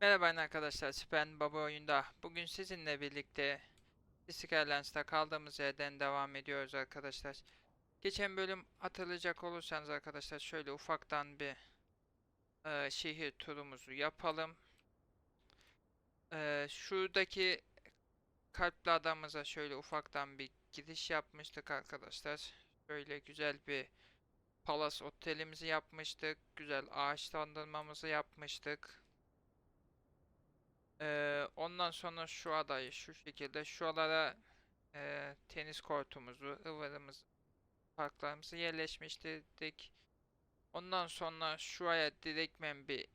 Merhaba arkadaşlar, ben Baba Oyunda. Bugün sizinle birlikte Skylands'ta kaldığımız yerden devam ediyoruz arkadaşlar. Geçen bölüm hatırlayacak olursanız arkadaşlar şöyle ufaktan bir e, şehir turumuzu yapalım. E, şuradaki kalpli adamıza şöyle ufaktan bir giriş yapmıştık arkadaşlar. Şöyle güzel bir Palace otelimizi yapmıştık. Güzel ağaçlandırmamızı yapmıştık. Ee, ondan sonra şu adayı şu şekilde şuralara e, tenis kortumuzu, ıvırımızı, parklarımızı yerleşmiştirdik. Ondan sonra şuraya direktmen bir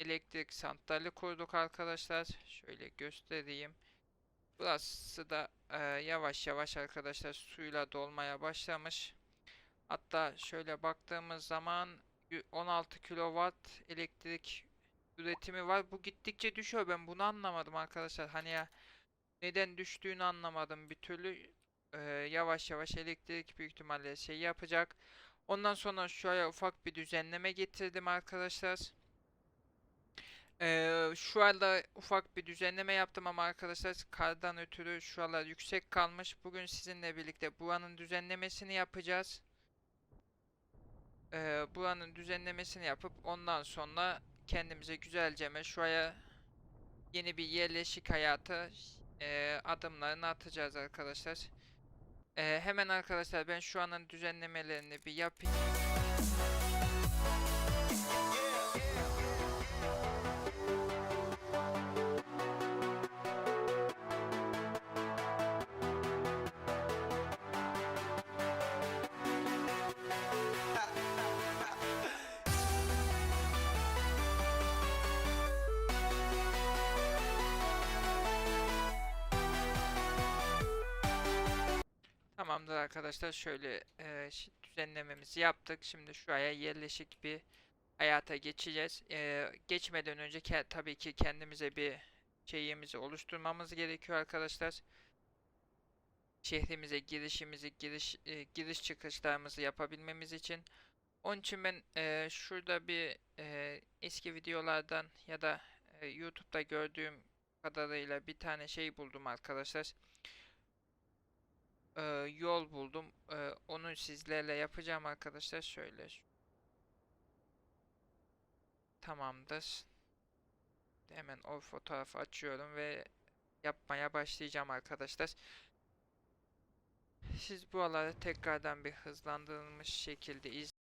elektrik santrali kurduk arkadaşlar. Şöyle göstereyim. Burası da e, yavaş yavaş arkadaşlar suyla dolmaya başlamış. Hatta şöyle baktığımız zaman yü- 16 kilowatt elektrik üretimi var. Bu gittikçe düşüyor. Ben bunu anlamadım arkadaşlar. Hani ya neden düştüğünü anlamadım bir türlü. Ee, yavaş yavaş elektrik büyük ihtimalle şey yapacak. Ondan sonra şuraya ufak bir düzenleme getirdim arkadaşlar. Ee, şu anda ufak bir düzenleme yaptım ama arkadaşlar kardan ötürü şuralar yüksek kalmış. Bugün sizinle birlikte buranın düzenlemesini yapacağız. Ee, buranın düzenlemesini yapıp ondan sonra kendimize güzelce şuraya yeni bir yerleşik hayatı e, adımlarını atacağız arkadaşlar. E, hemen arkadaşlar ben şu anın düzenlemelerini bir yapayım. Arkadaşlar şöyle e, düzenlememizi yaptık. Şimdi şuraya yerleşik bir hayata geçeceğiz. E, geçmeden önce ke- tabii ki kendimize bir şeyimizi oluşturmamız gerekiyor arkadaşlar. Şehrimize girişimizi, giriş e, giriş çıkışlarımızı yapabilmemiz için. Onun için ben e, şurada bir e, eski videolardan ya da e, YouTube'da gördüğüm kadarıyla bir tane şey buldum arkadaşlar e, yol buldum. E, onu sizlerle yapacağım arkadaşlar. Şöyle. Tamamdır. Hemen o fotoğrafı açıyorum ve yapmaya başlayacağım arkadaşlar. Siz bu alanı tekrardan bir hızlandırılmış şekilde iz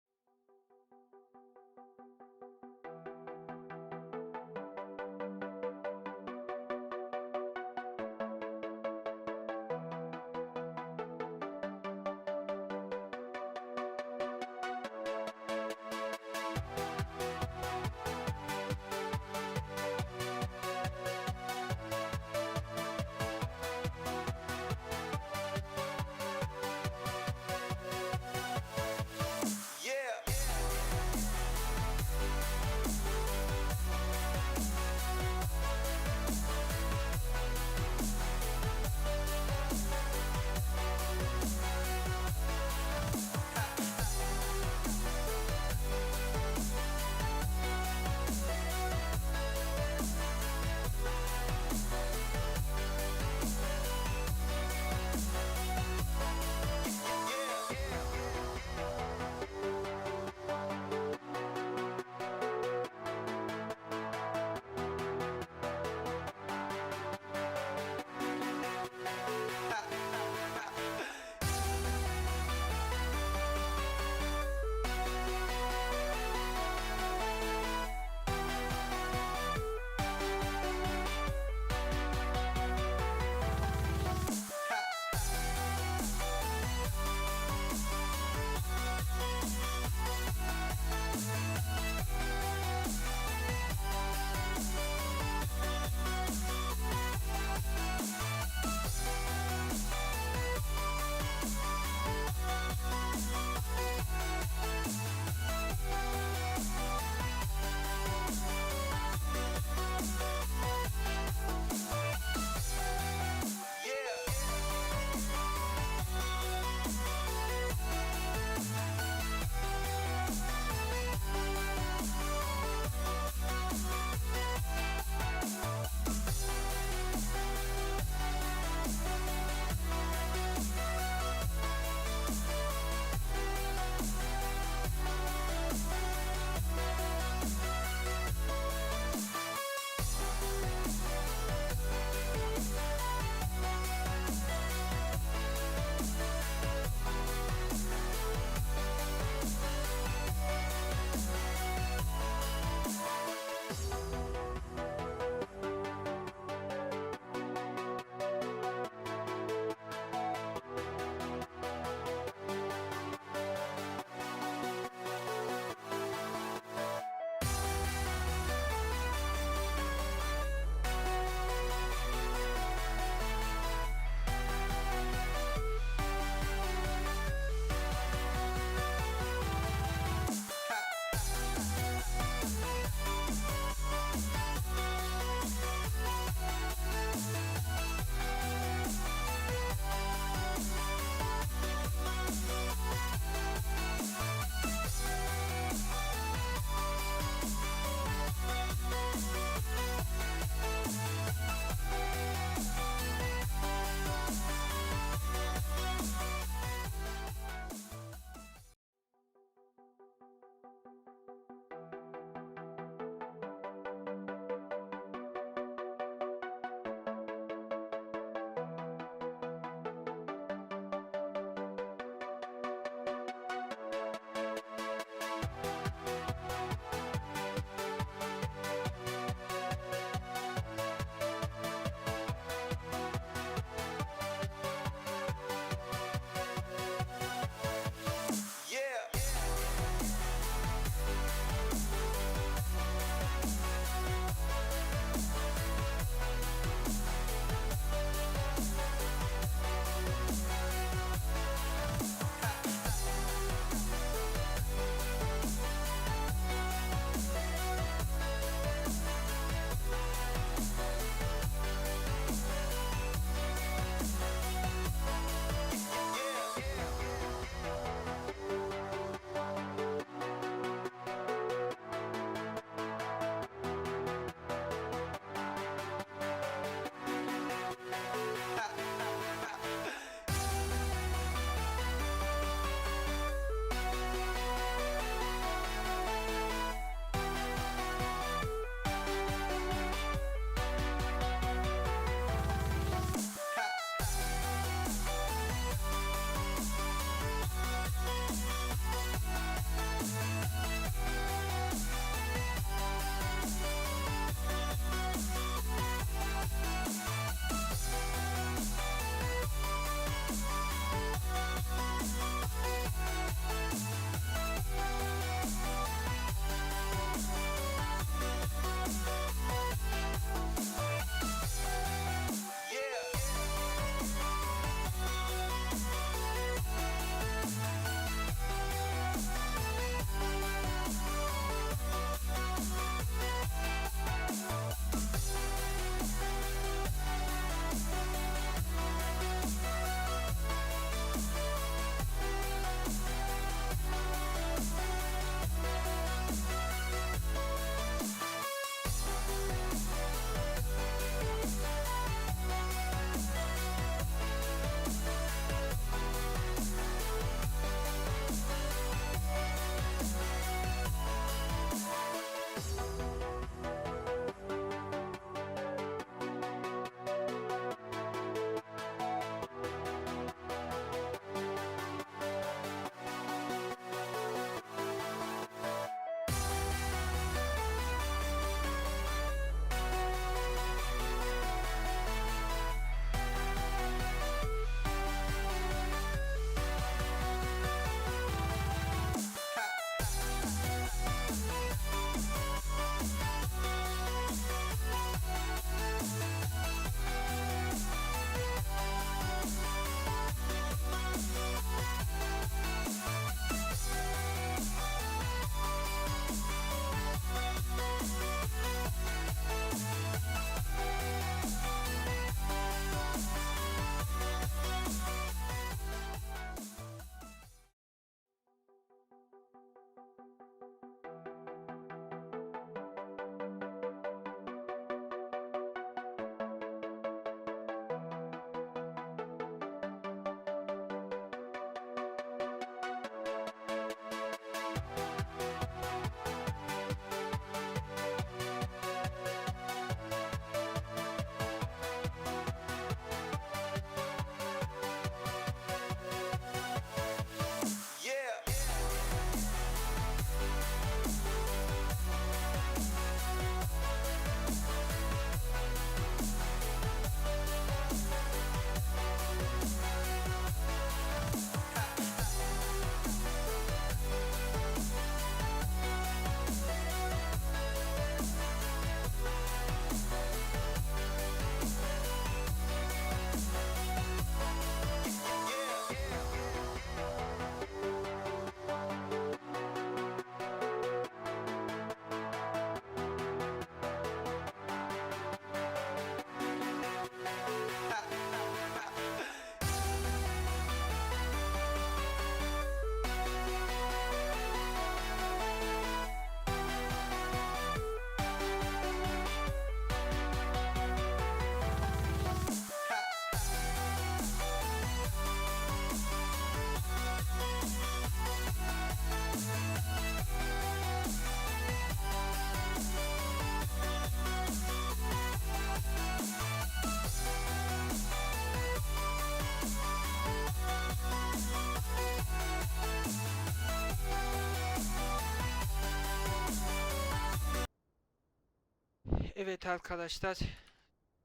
Evet arkadaşlar.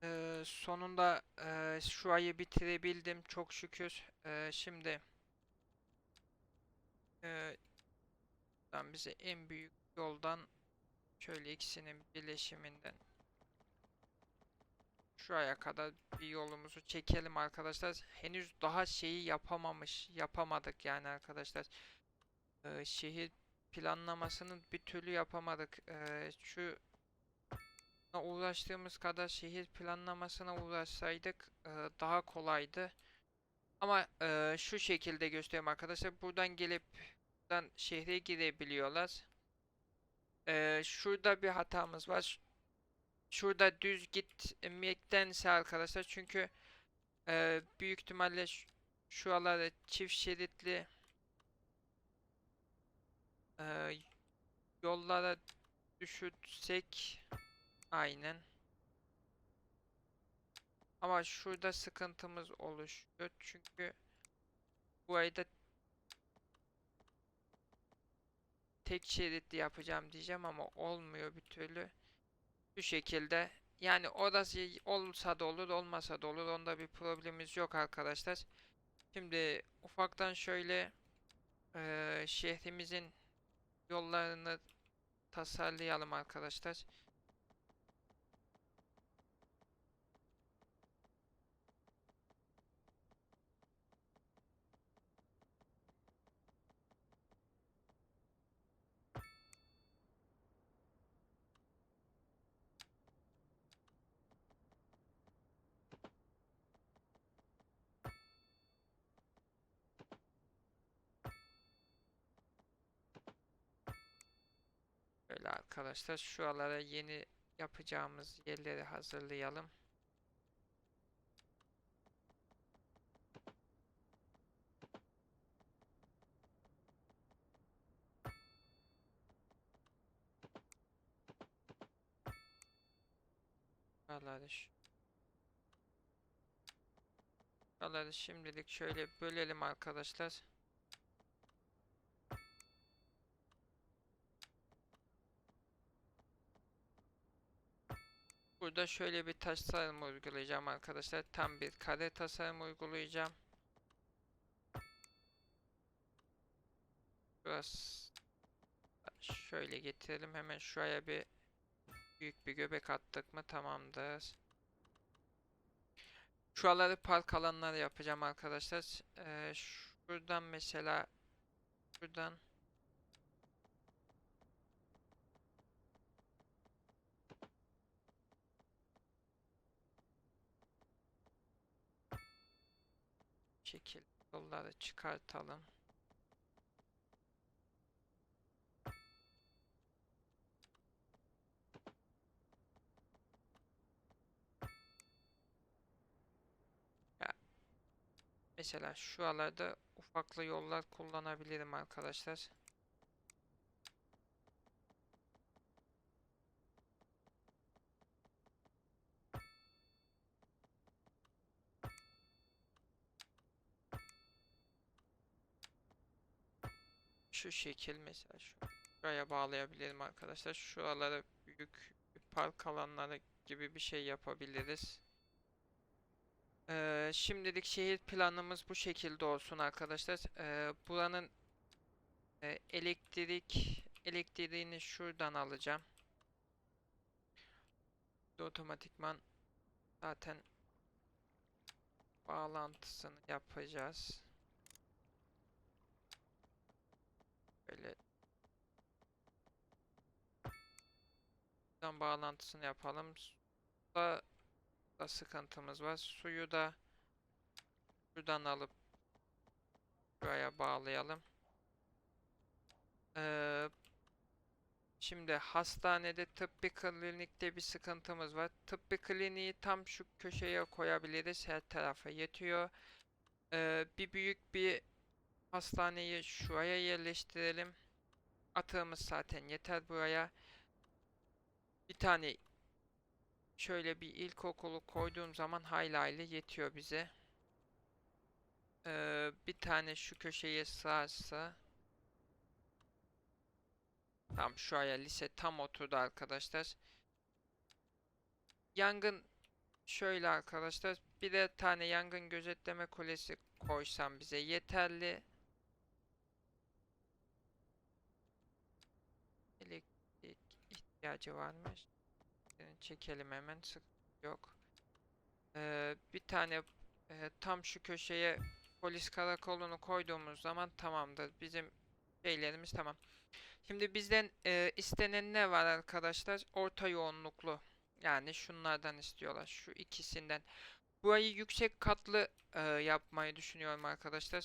eee, sonunda eee, şu ayı bitirebildim. Çok şükür. Eee, şimdi buradan bize en büyük yoldan şöyle ikisinin birleşiminden şuraya kadar bir yolumuzu çekelim arkadaşlar. Henüz daha şeyi yapamamış, yapamadık yani arkadaşlar. Eee, şehir planlamasını bir türlü yapamadık. Eee, şu uğraştığımız kadar şehir planlamasına uğraşsaydık e, daha kolaydı. Ama e, şu şekilde göstereyim arkadaşlar. Buradan gelip buradan şehre girebiliyorlar. E, şurada bir hatamız var. Şurada düz gitmektense arkadaşlar çünkü e, büyük ihtimalle ş- şuraları çift şeritli e, yollara düşürsek Aynen. Ama şurada sıkıntımız oluşuyor. Çünkü bu ayda tek şeritli yapacağım diyeceğim ama olmuyor bir türlü. Şu şekilde. Yani orası olsa da olur, olmasa da olur. Onda bir problemimiz yok arkadaşlar. Şimdi ufaktan şöyle eee, şehrimizin yollarını tasarlayalım arkadaşlar. Arkadaşlar şuralara yeni yapacağımız yerleri hazırlayalım. Şuraları ş- Şuraları şimdilik şöyle bölelim arkadaşlar. Burada şöyle bir tasarım uygulayacağım arkadaşlar. Tam bir kare tasarım uygulayacağım. Biraz şöyle getirelim. Hemen şuraya bir büyük bir göbek attık mı tamamdır. Şuraları park alanları yapacağım arkadaşlar. Ee, şuradan mesela şuradan şekil yolları çıkartalım. Mesela şu alarda ufaklı yollar kullanabilirim arkadaşlar. Şu şekil mesela şu şuraya bağlayabilirim arkadaşlar. Şuralara büyük park alanları gibi bir şey yapabiliriz. Ee, şimdilik şehir planımız bu şekilde olsun arkadaşlar. Ee, buranın e, elektrik elektriğini şuradan alacağım. Otomatikman zaten bağlantısını yapacağız. Böyle buradan bağlantısını yapalım. Suda da sıkıntımız var. Suyu da şuradan alıp buraya bağlayalım. Ee, şimdi hastanede tıbbi klinikte bir sıkıntımız var. Tıbbi kliniği tam şu köşeye koyabiliriz. Her tarafa yetiyor. Ee, bir büyük bir hastaneyi şuraya yerleştirelim. Atığımız zaten yeter buraya. Bir tane şöyle bir ilkokulu koyduğum zaman hayli hayli yetiyor bize. Ee, bir tane şu köşeye sığarsa Tam şuraya lise tam oturdu arkadaşlar. yangın şöyle arkadaşlar. Bir de tane yangın gözetleme kulesi koysam bize yeterli. Elektrik ihtiyacı varmış. Çekelim hemen. Sıkıntı yok. Ee, bir tane e, tam şu köşeye polis karakolunu koyduğumuz zaman tamamdır. Bizim şeylerimiz tamam. Şimdi bizden e, istenen ne var arkadaşlar? Orta yoğunluklu. Yani şunlardan istiyorlar. Şu ikisinden. Burayı yüksek katlı e, yapmayı düşünüyorum arkadaşlar.